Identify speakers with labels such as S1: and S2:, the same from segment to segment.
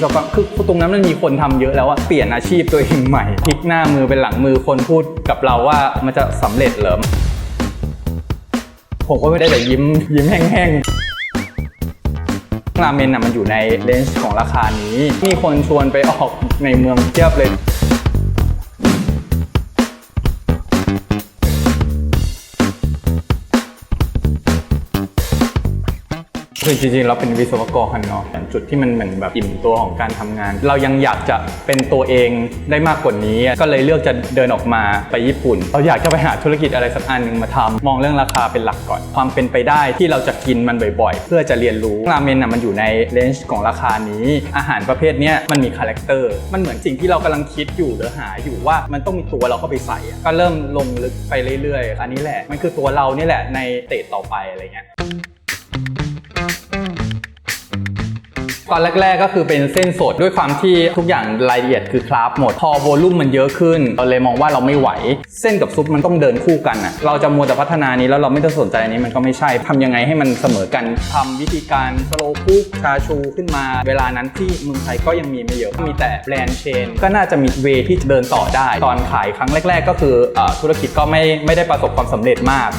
S1: เราก็คือตรงนั้นมันมีคนทำเยอะแล้วอะเปลี่ยนอาชีพตัวเองใหม่พลิกหน้ามือเป็นหลังมือคนพูดกับเราว่ามันจะสำเร็จเหรอผมก็ไม่ได้แต่ยิ้มยิ้มแห้งๆราเมนน่ะมันอยู่ในเลนส์ของราคานี้ มีคนชวนไปออกในเมืองเทียบเลย คือจริงๆเราเป็นวิศวกรเนาะจุดที่มันเหมือนแบบอิ่มตัวของการทำงาน เรายังอยากจะเป็นตัวเองได้มากกว่านี้ ก็เลยเลือกจะเดินออกมาไปญี่ปุ่น เราอยากจะไปหาธุรกิจอะไรสักอันหนึ่งมาทำมองเรื่องราคาเป็นหลักก่อน ความเป็นไปได้ที่เราจะกินมันบ่อยๆ เพื่อจะเรียนรู้ราเมนอะมันอยู่ในเลนส์ของราคานี้ อาหารประเภทเนี้ยมันมีคาแรคเตอร์มันเหมือนสิ่งที่เรากำลังคิดอยู่หรือหาอยู่ว่ามันต้องมีตัวเราเข้าไปใส่ก็เริ่มลงลึกไปเรื่อยๆ อันนี้แหละมันคือตัวเรานี่แหละในเตจต่อไปอะไรเงี้ย ตอนแรกๆก็คือเป็นเส้นสดด้วยความที่ทุกอย่างรายละเอียดคือคราฟหมด พอโวลุ่มมันเยอะขึ้นเราเลยมองว่าเราไม่ไหว เส้นกับซุปมันต้องเดินคู่กันอะเราจะมัวแต่พัฒนานี้แล้วเราไม่ต้องสนใจอันนี้มันก็ไม่ใช่ทำยังไงให้มันเสมอกันทำวิธีการสโลคุกชาชูขึ้นมา เวลานั้นที่เมืองไทยก็ยังมีไม่เยอะมีแต่แบรนด์เชน ก็น่าจะมีเวที่เดินต่อได้ ตอนขายครั้งแรก ๆ ก็คืออธุรกิจก็ไม่ไม่ได้ประสบความสำเร็จมาก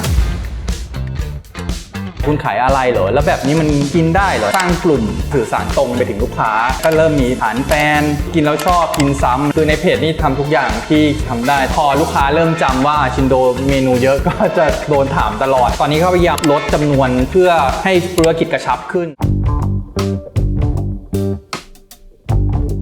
S1: คุณขายอะไรเหรอ แล้วแบบนี้มันกินได้เหรอ สร้างกลุ่มสื่อสารตรงไปถึงลูกค้า ก็เริ่มมีฐานแฟน กินแล้วชอบกินซ้ำคือในเพจนี่ทำทุกอย่างที่ทำได้ พอลูกค้าเริ่มจำว่าชินโดเมนูเยอะก็จะโดนถามตลอด ตอนนี้ก็พยายามลดจำนวนเพื่อให้ธุรกิจกระชับขึ้น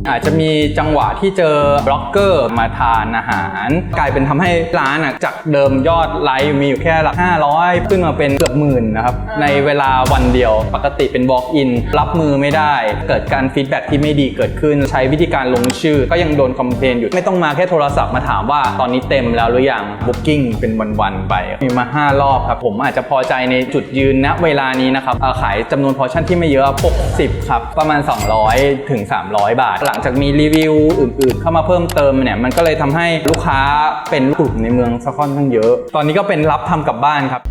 S1: อาจจะมีจังหวะที่เจอบล็อกเกอร์มาทานอาหาร กลายเป็นทำให้ร้านจากเดิมยอดไลค์มีอยู่แค่หลัก 500 ขึ้นมาเป็นเกือบหมื่นนะครับ ในเวลาวันเดียวปกติเป็น walk in รับมือไม่ได้ เกิดการฟีดแบ็ที่ไม่ดีเกิดขึ้นใช้วิธีการลงชื่อ ก็ยังโดนคอมเพลนอยู่ไม่ต้องมาแค่โทรศัพท์มาถามว่าตอนนี้เต็มแล้วหรือยัง booking เป็นวันๆไป มีมา 5 รอบครับ ผมอาจจะพอใจในจุดยืนณเวลานี้นะครับขายจำนวนพอชั่นที่ไม่เยอะ 60 ครับ ประมาณ 200 ถึง 300 บาทหลังจากมีรีวิวอื่นๆ เข้ามาเพิ่มเติมเนี่ยมันก็เลยทำให้ลูกค้าเป็นกลุ่มในเมืองซักค่อนข้างเยอะ ตอนนี้ก็เป็นรับทำกับบ้านครับ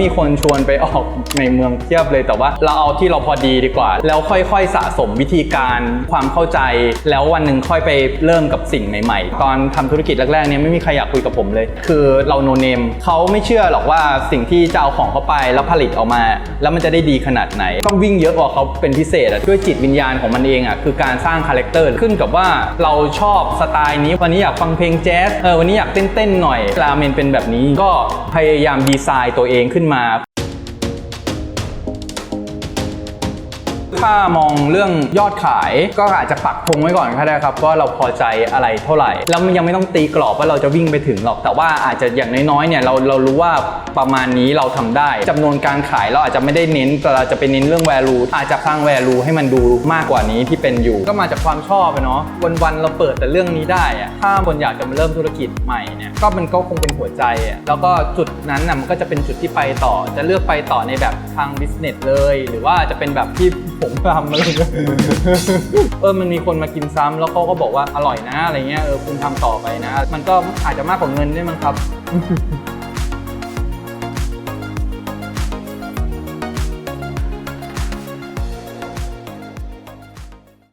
S1: มีคนชวนไปออกในเมืองเทียบเลยแต่ว่าเราเอาที่เราพอดีดีกว่า แล้วค่อยๆสะสมวิธีการความเข้าใจ แล้ววันหนึ่งค่อยไปเริ่มกับสิ่งใหม่ ๆ ตอนทำธุรกิจแรกๆเนี่ยไม่มีใครอยากคุยกับผมเลย คือเราโนเนมเขาไม่เชื่อหรอกว่าสิ่งที่จะเอาของเขาไปแล้วผลิตออกมา แล้วมันจะได้ดีขนาดไหน ต้องวิ่งเยอะกว่าเขาเป็นพิเศษด้วยจิตวิญญาณของมันเองอะคือการสร้างคาแรคเตอร์ขึ้นกับว่าเราชอบสไตล์นี้วันนี้อยากฟังเพลงแจ๊สเออวันนี้อยากเต้นๆหน่อยราเมนเป็นแบบนี้ก็พยายามดีไซน์ตัวเองขึ้นมา ถ้ามองเรื่องยอดขายก็อาจจะปักธงไว้ก่อนก็ได้ครับว่าเราพอใจอะไรเท่าไหร่แล้วมันยังไม่ต้องตีกรอบว่าเราจะวิ่งไปถึงหรอก แต่ว่าอาจจะอย่างน้อยๆเนี่ยเราเรารู้ว่าประมาณนี้เราทำได้จำนวนการขายเราอาจจะไม่ได้เน้นแต่เราจะไปเน้นเรื่อง value อาจจะสร้าง value ให้มันดูมากกว่านี้ที่เป็นอยู่ ก็มาจากความชอบเนาะวันๆเราเปิดแต่เรื่องนี้ได้อะถ้าคนอยากจะมาเริ่มธุรกิจใหม่เนี่ยก็มันก็คงเป็นหัวใจอะแล้วก็จุดนั้นน่ะมันก็จะเป็นจุดที่ไปต่อ จะเลือกไปต่อในแบบทาง business เลย หรือว่าจะเป็นแบบที่ ผมทำอะไรเงี้ยเออมันมีคนมากินซ้ำแล้วเขาก็บอกว่าอร่อยนะอะไรเงี้ยเออคุณทำต่อไปนะ มันก็อาจจะมากกว่าเงินด้วยมั้งครับ